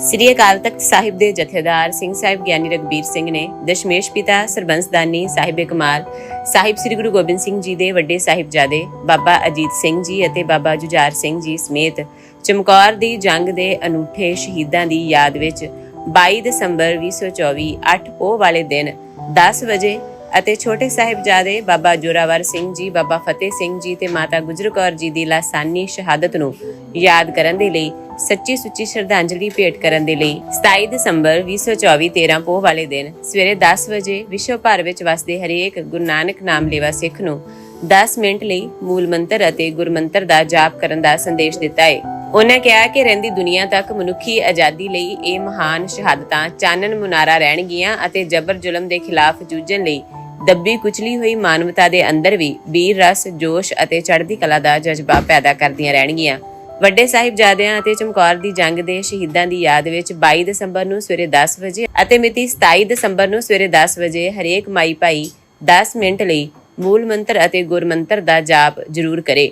ਸ੍ਰੀ ਅਕਾਲ ਤਖਤ ਸਾਹਿਬ ਦੇ ਜਥੇਦਾਰ ਸਿੰਘ ਸਾਹਿਬ ਗਿਆਨੀ ਰਗਬੀਰ ਸਿੰਘ ਨੇ ਦਸ਼ਮੇਸ਼ ਪਿਤਾ ਸਰਬੰਸਦਾਨੀ ਸਾਹਿਬ ਕਮਾਲ ਸਾਹਿਬ ਸ੍ਰੀ ਗੁਰੂ ਗੋਬਿੰਦ ਸਿੰਘ ਜੀ ਦੇ ਵੱਡੇ ਸਾਹਿਬਜ਼ਾਦੇ ਬਾਬਾ ਅਜੀਤ ਸਿੰਘ ਜੀ ਅਤੇ ਬਾਬਾ ਜੁਝਾਰ ਸਿੰਘ ਜੀ ਸਮੇਤ ਚਮਕੌਰ ਦੀ ਜੰਗ ਦੇ ਅਨੂਠੇ ਸ਼ਹੀਦਾਂ ਦੀ ਯਾਦ ਵਿੱਚ 22 ਦਸੰਬਰ 2024 8 ਪੋਹ ਵਾਲੇ ਦਿਨ 10 ਵਜੇ ਅਤੇ ਛੋਟੇ ਸਾਹਿਬਜ਼ਾਦੇ ਬਾਬਾ ਜੋਰਾਵਰ ਸਿੰਘ ਜੀ, ਬਾਬਾ ਫਤਿਹ ਸਿੰਘ ਜੀ ਤੇ ਮਾਤਾ ਗੁਜਰ ਕੌਰ ਜੀ ਦੀ ਲਾਸਾਨੀ ਸ਼ਹਾਦਤ ਨੂੰ ਯਾਦ ਕਰਨ ਦੇ ਲਈ, ਸੱਚੀ ਸੁੱਚੀ ਸ਼ਰਧਾਂਜਲੀ ਭੇਟ ਕਰਨ ਦੇ ਲਈ 27 ਦਸੰਬਰ 2024 13 ਪੋਹ ਵਾਲੇ ਦਿਨ ਸਵੇਰੇ 10 ਵਜੇ ਵਿਸ਼ਵ ਭਰ ਵਿੱਚ ਵਸਦੇ ਹਰੇਕ ਗੁਰੂ ਨਾਨਕ ਨਾਮ ਲੇਵਾ ਸਿੱਖ ਨੂੰ 10 ਮਿੰਟ ਲਈ ਮੂਲ ਮੰਤਰ ਅਤੇ ਗੁਰਮੰਤਰ ਦਾ ਜਾਪ ਕਰਨ ਦਾ ਸੰਦੇਸ਼ ਦਿੱਤਾ ਹੈ ਉਹਨਾਂ ਕਿਹਾ ਕਿ ਰਹਿੰਦੀ ਦੁਨੀਆ ਤੱਕ ਮਨੁੱਖੀ ਆਜ਼ਾਦੀ ਲਈ ਇਹ ਮਹਾਨ ਸ਼ਹਾਦਤਾਂ ਚਾਨਣ ਮੁਨਾਰਾ ਰਹਿਣਗੀਆਂ ਅਤੇ ਜਬਰ ਜ਼ੁਲਮ ਦੇ ਖਿਲਾਫ ਜੂਝਣ ਲਈ ਦੱਬੀ ਕੁਚਲੀ ਹੋਈ ਮਾਨਵਤਾ ਦੇ ਅੰਦਰ ਵੀ ਵੀਰ ਰਸ, ਜੋਸ਼ ਅਤੇ ਚੜ੍ਹਦੀ ਕਲਾ ਦਾ ਜਜ਼ਬਾ ਪੈਦਾ ਕਰਦੀਆਂ ਰਹਿਣਗੀਆਂ। ਵੱਡੇ ਸਾਹਿਬਜ਼ਾਦਿਆਂ ਅਤੇ ਚਮਕੌਰ ਦੀ ਜੰਗ ਦੇ ਸ਼ਹੀਦਾਂ ਦੀ ਯਾਦ ਵਿੱਚ 22 ਦਸੰਬਰ ਨੂੰ ਸਵੇਰੇ 10 ਵਜੇ ਅਤੇ ਮਿਤੀ 27 ਦਸੰਬਰ ਨੂੰ ਸਵੇਰੇ 10 ਵਜੇ ਹਰੇਕ ਮਾਈ ਭਾਈ 10 ਮਿੰਟ ਲਈ ਮੂਲ ਮੰਤਰ ਅਤੇ ਗੁਰਮੰਤਰ ਦਾ ਜਾਪ ਜ਼ਰੂਰ ਕਰੇ।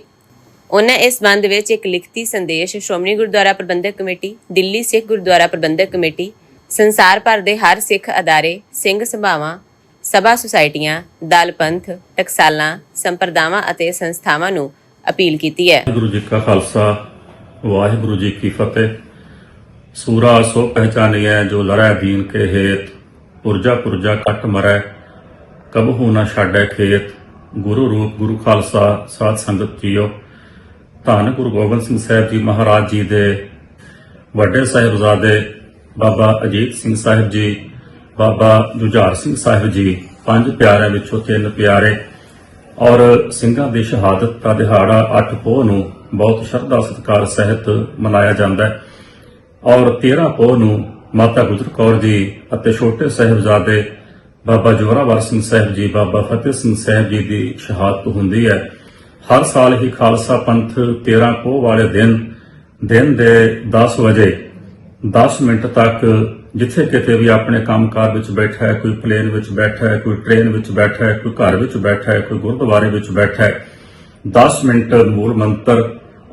ਉਹਨਾਂ ਇਸ ਸੰਬੰਧ ਵਿੱਚ ਇੱਕ ਲਿਖਤੀ ਸੰਦੇਸ਼ ਸ਼੍ਰੋਮਣੀ ਗੁਰਦੁਆਰਾ ਪ੍ਰਬੰਧਕ ਕਮੇਟੀ, ਦਿੱਲੀ ਸਿੱਖ ਗੁਰਦੁਆਰਾ ਪ੍ਰਬੰਧਕ ਕਮੇਟੀ, ਸੰਸਾਰ ਭਰ ਦੇ ਹਰ ਸਿੱਖ ਅਦਾਰੇ, ਸਿੰਘ ਸਭਾਵਾਂ, ਸਭਾ ਸੁਸਾਇਟੀਆਂ, ਦਲ ਪੰਥ, ਟਕਸਾਲਾਂ, ਸੰਪਰਦਾਵਾਂ ਅਤੇ ਸੰਸਥਾਵਾਂ ਨੂੰ ਅਪੀਲ ਕੀਤੀ ਹੈ। ਵਾਹਿਗੁਰੂ ਜੀ ਕਾ ਖਾਲਸਾ, ਵਾਹਿਗੁਰੂ ਜੀ ਕੀ ਫਤਿਹ। ਸੂਰਾ ਸੋ ਪਹਿਚਾਨਿਐ ਜੋ ਲੜੈ ਦੀਨ ਕੇ ਹੇਤ, ਪੁਰਜਾ ਪੁਰਜਾ ਕੱਟ ਮਰੈ, ਕਬਹੂ ਨਾ ਛਾੜੈ ਖੇਤ। ਗੁਰੂ ਰੂਪ ਗੁਰੂ ਖਾਲਸਾ, ਸਾਧ ਸੰਗਤ ਜੀਓ। ਧੰਨ ਗੁਰੂ ਗੋਬਿੰਦ ਸਿੰਘ ਸਾਹਿਬ ਜੀ ਮਹਾਰਾਜ ਜੀ ਦੇ ਵੱਡੇ ਸਾਹਿਬਜ਼ਾਦੇ ਬਾਬਾ ਅਜੀਤ ਸਿੰਘ ਸਾਹਿਬ ਜੀ, ਬਾਬਾ ਜੁਝਾਰ ਸਿੰਘ ਸਾਹਿਬ ਜੀ, ਪੰਜ ਪਿਆਰਿਆਂ ਵਿੱਚੋਂ ਤਿੰਨ ਪਿਆਰੇ ਔਰ ਸਿੰਘਾਂ ਦੀ ਸ਼ਹਾਦਤ ਦਾ ਦਿਹਾੜਾ 8 ਪੋਹ ਨੂੰ ਬਹੁਤ ਸ਼ਰਧਾ ਸਤਿਕਾਰ ਸਹਿਤ ਮਨਾਇਆ ਜਾਂਦਾ ਹੈ ਔਰ 13 ਪੋਹ ਨੂੰ ਮਾਤਾ ਗੁਜਰ ਕੌਰ ਜੀ ਅਤੇ ਛੋਟੇ ਸਾਹਿਬਜ਼ਾਦੇ ਬਾਬਾ ਜੋਰਾਵਰ ਸਿੰਘ ਸਾਹਿਬ ਜੀ, ਬਾਬਾ ਫਤਿਹ ਸਿੰਘ ਸਾਹਿਬ ਜੀ ਦੀ ਸ਼ਹਾਦਤ ਹੁੰਦੀ ਹੈ। ਹਰ ਸਾਲ ਹੀ ਖਾਲਸਾ ਪੰਥ 13 ਪੋਹ ਵਾਲੇ ਦਿਨ ਦਿਨ ਦੇ 10 ਵਜੇ 10 ਮਿੰਟ ਤੱਕ ਜਿੱਥੇ ਕਿਤੇ ਵੀ ਆਪਣੇ ਕੰਮਕਾਰ ਵਿੱਚ ਬੈਠਾ ਹੈ, ਕੋਈ ਪਲੇਨ ਵਿੱਚ ਬੈਠਾ ਹੈ, ਕੋਈ ਟ੍ਰੇਨ ਵਿੱਚ ਬੈਠਾ ਹੈ, ਕੋਈ ਘਰ ਵਿੱਚ ਬੈਠਾ ਹੈ, ਕੋਈ ਗੁਰਦੁਆਰੇ ਵਿੱਚ ਬੈਠਾ ਹੈ 10 ਮਿੰਟ ਮੂਲ ਮੰਤਰ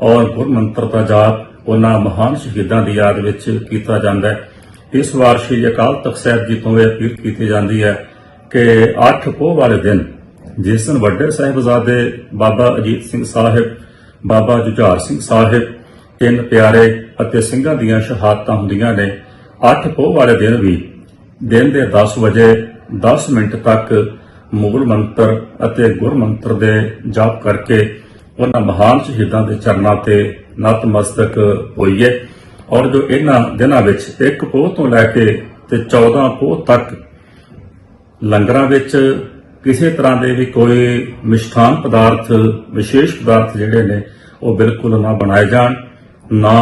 ਔਰ ਗੁਰ ਮੰਤਰ ਦਾ ਜਾਪ ਉਹਨਾਂ ਮਹਾਨ ਸ਼ਹੀਦਾਂ ਦੀ ਯਾਦ ਵਿੱਚ ਕੀਤਾ ਜਾਂਦਾ ਹੈ। ਇਸ ਵਾਰ ਸ੍ਰੀ ਅਕਾਲ ਤਖਤ ਸਾਹਿਬ ਜੀ ਤੋਂ ਇਹ ਅਪੀਲ ਕੀਤੀ ਜਾਂਦੀ ਹੈ ਕਿ 8 ਪੋਹ ਵਾਲੇ ਦਿਨ ਜਿਸ ਦਿਨ ਵੱਡੇ ਸਾਹਿਬਜ਼ਾਦੇ ਬਾਬਾ ਅਜੀਤ ਸਿੰਘ ਸਾਹਿਬ, ਬਾਬਾ ਜੁਝਾਰ ਸਿੰਘ ਸਾਹਿਬ, ਤਿੰਨ ਪਿਆਰੇ ਅਤੇ ਸਿੰਘਾਂ ਦੀਆਂ ਸ਼ਹਾਦਤਾਂ ਹੁੰਦੀਆਂ ਨੇ 8 ਪੋਹ ਵਾਲੇ ਦਿਨ ਵੀ ਦਿਨ ਦੇ 10 ਵਜੇ 10 ਮਿੰਟ ਤੱਕ ਮੂਲ ਮੰਤਰ ਅਤੇ ਗੁਰ ਮੰਤਰ ਦੇ ਜਾਪ ਕਰਕੇ ਉਹਨਾਂ ਮਹਾਨ ਸ਼ਹੀਦਾਂ ਦੇ ਚਰਨਾਂ ਤੇ ਨਤਮਸਤਕ ਹੋਈਏ ਔਰ ਜੋ ਇਹਨਾਂ ਦਿਨਾਂ ਵਿੱਚ ਇੱਕ ਪੋਹ ਤੋਂ ਲੈ ਕੇ ਤੇ 14 ਪੋਹ ਤੱਕ ਲੰਗਰਾਂ ਵਿੱਚ ਕਿਸੇ ਤਰ੍ਹਾਂ ਦੇ ਵੀ ਕੋਈ ਮਿਸ਼ਠਾਨ ਪਦਾਰਥ, ਵਿਸ਼ੇਸ਼ ਪਦਾਰਥ ਜਿਹੜੇ ਨੇ, ਉਹ ਬਿਲਕੁਲ ਨਾ ਬਣਾਏ ਜਾਣ, ਨਾ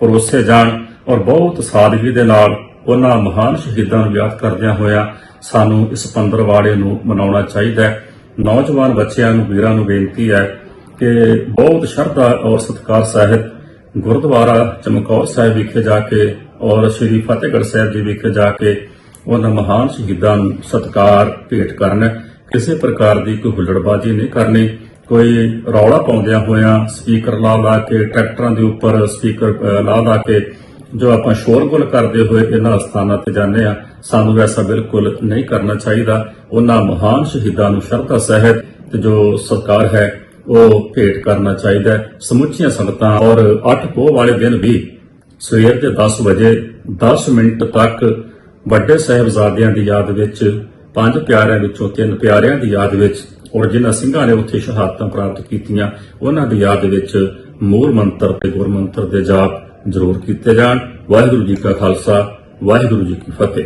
ਪਰੋਸੇ ਜਾਣ ਔਰ ਬਹੁਤ ਸਾਦਗੀ ਦੇ ਨਾਲ ਉਹਨਾਂ ਮਹਾਨ ਸ਼ਹੀਦਾਂ ਨੂੰ ਯਾਦ ਕਰਦਿਆਂ ਹੋਇਆ ਸਾਨੂੰ ਇਸ ਪੰਦਰਵਾੜੇ ਨੂੰ ਮਨਾਉਣਾ ਚਾਹੀਦਾ ਹੈ। ਨੌਜਵਾਨ ਬੱਚਿਆਂ ਨੂੰ, ਵੀਰਾਂ ਨੂੰ ਬੇਨਤੀ ਹੈ ਕਿ ਬਹੁਤ ਸ਼ਰਧਾ ਔਰ ਸਤਿਕਾਰ ਸਹਿਤ ਗੁਰਦੁਆਰਾ ਚਮਕੌਰ ਸਾਹਿਬ ਵਿਖੇ ਜਾ ਕੇ ਔਰ ਸ੍ਰੀ ਫਤਿਹਗੜ੍ਹ ਸਾਹਿਬ ਜੀ ਵਿਖੇ ਜਾ ਕੇ ਉਹਨਾਂ ਮਹਾਨ ਸ਼ਹੀਦਾਂ ਨੂੰ ਸਤਿਕਾਰ ਭੇਟ ਕਰਨ। ਕਿਸੇ ਪ੍ਰਕਾਰ ਦੀ ਕੋਈ ਹੁੱਲੜਬਾਜ਼ੀ ਨਹੀਂ ਕਰਨੀ। ਕੋਈ ਰੌਲਾ ਪਾਉਂਦਿਆਂ ਹੋਇਆਂ ਸਪੀਕਰ ਲਾ ਲਾ ਕੇ, ਟਰੈਕਟਰਾਂ ਦੇ ਉੱਪਰ ਸਪੀਕਰ ਲਾ ਲਾ ਕੇ ਜੋ ਆਪਾਂ ਸ਼ੋਰਗੁਲ ਕਰਦੇ ਹੋਏ ਇਹਨਾਂ ਸਥਾਨਾਂ ਤੇ ਜਾਂਦੇ ਆ ਸਾਨੂੰ ਵੈਸਾ ਬਿਲਕੁਲ ਨਹੀਂ ਕਰਨਾ ਚਾਹੀਦਾ। ਉਹਨਾਂ ਮਹਾਨ ਸ਼ਹੀਦਾਂ ਨੂੰ ਸ਼ਰਧਾ ਸਹਿਤ ਤੇ ਜੋ ਸਰਕਾਰ ਹੈ, ਉਹ ਭੇਟ ਕਰਨਾ ਚਾਹੀਦਾ ਸਮੁੱਚੀਆਂ ਸੰਗਤਾਂ ਔਰ 8 ਪੋਹ ਵਾਲੇ ਦਿਨ ਵੀ ਸਵੇਰ ਦੇ 10 ਵਜੇ 10 ਮਿੰਟ ਤੱਕ ਵੱਡੇ ਸਾਹਿਬਜ਼ਾਦਿਆਂ ਦੀ ਯਾਦ ਵਿੱਚ ਪੰਜ ਪਿਆਰਿਆਂ ਵਿੱਚੋਂ ਤਿੰਨ ਪਿਆਰਿਆਂ ਦੀ ਯਾਦ ਵਿੱਚ ਔਰ ਜਿਨ੍ਹਾਂ ਸਿੰਘਾਂ ਨੇ ਉੱਥੇ ਸ਼ਹਾਦਤਾਂ ਪ੍ਰਾਪਤ ਕੀਤੀਆਂ, ਉਹਨਾਂ ਦੀ ਯਾਦ ਵਿੱਚ ਮੂਲ ਮੰਤਰ ਤੇ ਗੁਰ ਮੰਤਰ ਦੇ ਜਾਪ ਜ਼ਰੂਰ ਕੀਤੇ ਜਾਣ। ਵਾਹਿਗੁਰੂ ਜੀ ਕਾ ਖਾਲਸਾ, ਵਾਹਿਗੁਰੂ ਜੀ ਕੀ ਫਤਿਹ।